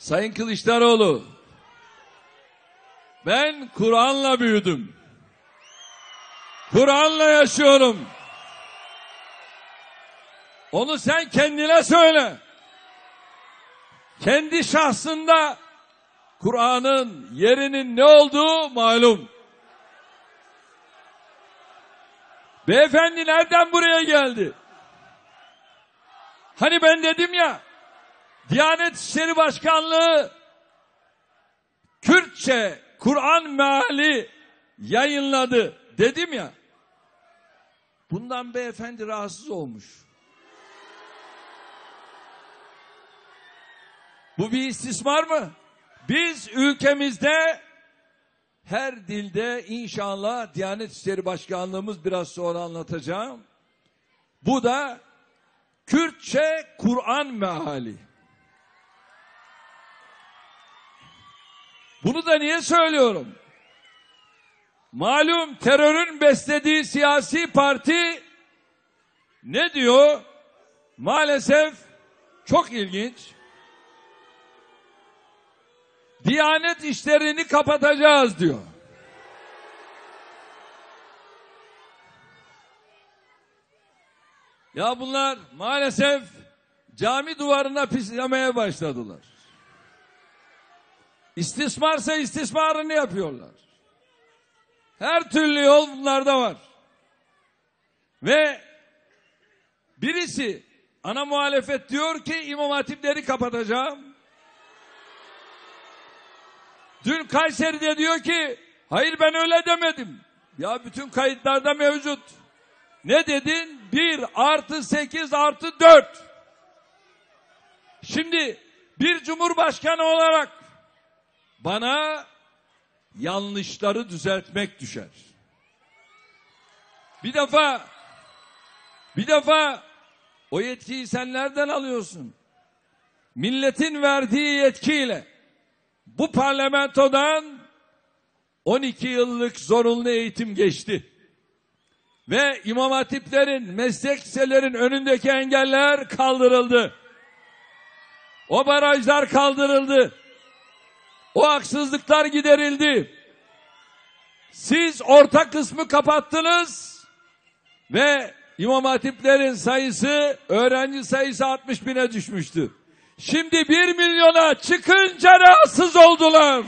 Sayın Kılıçdaroğlu, ben Kur'an'la büyüdüm. Kur'an'la yaşıyorum. Onu sen kendine söyle. Kendi şahsında Kur'an'ın yerinin ne olduğu malum. Beyefendi nereden buraya geldi? Hani ben dedim ya, Diyanet İşleri Başkanlığı Kürtçe Kur'an meali yayınladı dedim ya. Bundan beyefendi rahatsız olmuş. Bu bir istismar mı? Biz ülkemizde her dilde inşallah Diyanet İşleri Başkanlığımız biraz sonra anlatacağım. Bu da Kürtçe Kur'an meali. Bunu da niye söylüyorum? Malum terörün beslediği siyasi parti ne diyor? Maalesef çok ilginç. Diyanet işlerini kapatacağız diyor. Ya bunlar maalesef cami duvarına pislemeye başladılar. İstismarsa istismarını yapıyorlar. Her türlü yol bunlarda var. Ve birisi ana muhalefet diyor ki imam hatipleri kapatacağım. Dün Kayseri'de diyor ki hayır ben öyle demedim. Ya bütün kayıtlarda mevcut. Ne dedin? Bir artı sekiz artı dört. Şimdi bir cumhurbaşkanı olarak bana yanlışları düzeltmek düşer. Bir defa bir defa o yetkiyi sen nereden alıyorsun? Milletin verdiği yetkiyle bu parlamentodan 12 yıllık zorunlu eğitim geçti. Ve imam hatiplerin, meslek liselerin önündeki engeller kaldırıldı. O barajlar kaldırıldı. O haksızlıklar giderildi. Siz orta kısmı kapattınız ve imam hatiplerin sayısı, öğrenci sayısı 60 bine düşmüştü. Şimdi 1 milyona çıkınca rahatsız oldular.